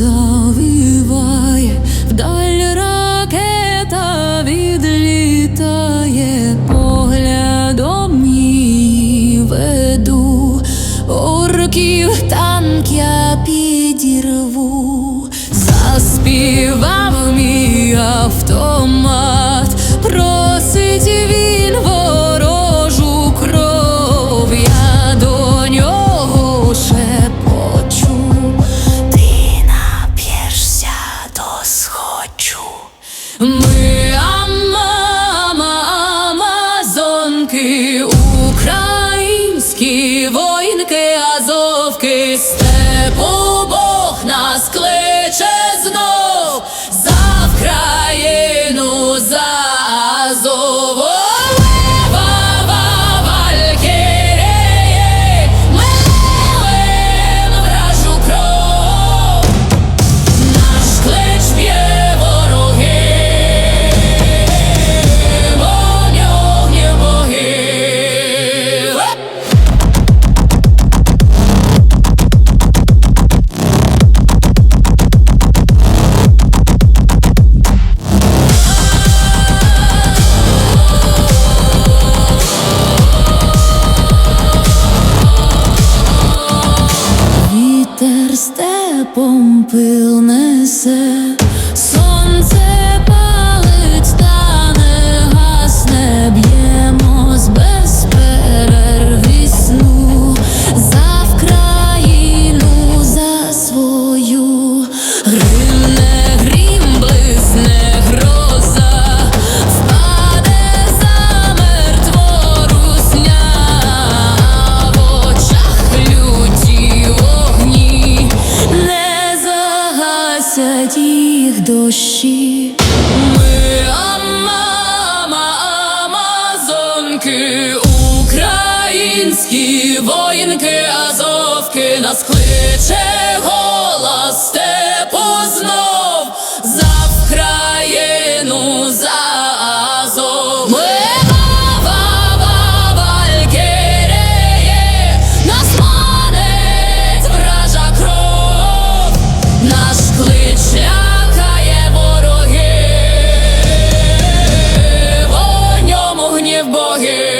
завиває, вдаль ракета відлітає, поглядом її веду, орків танк я підірву, заспівав мій автомобіль Бог нас кличе знову. в дощі. Ми Амама, Амазонки, українські воїнки, азовки, нас кличе голосте. yeah.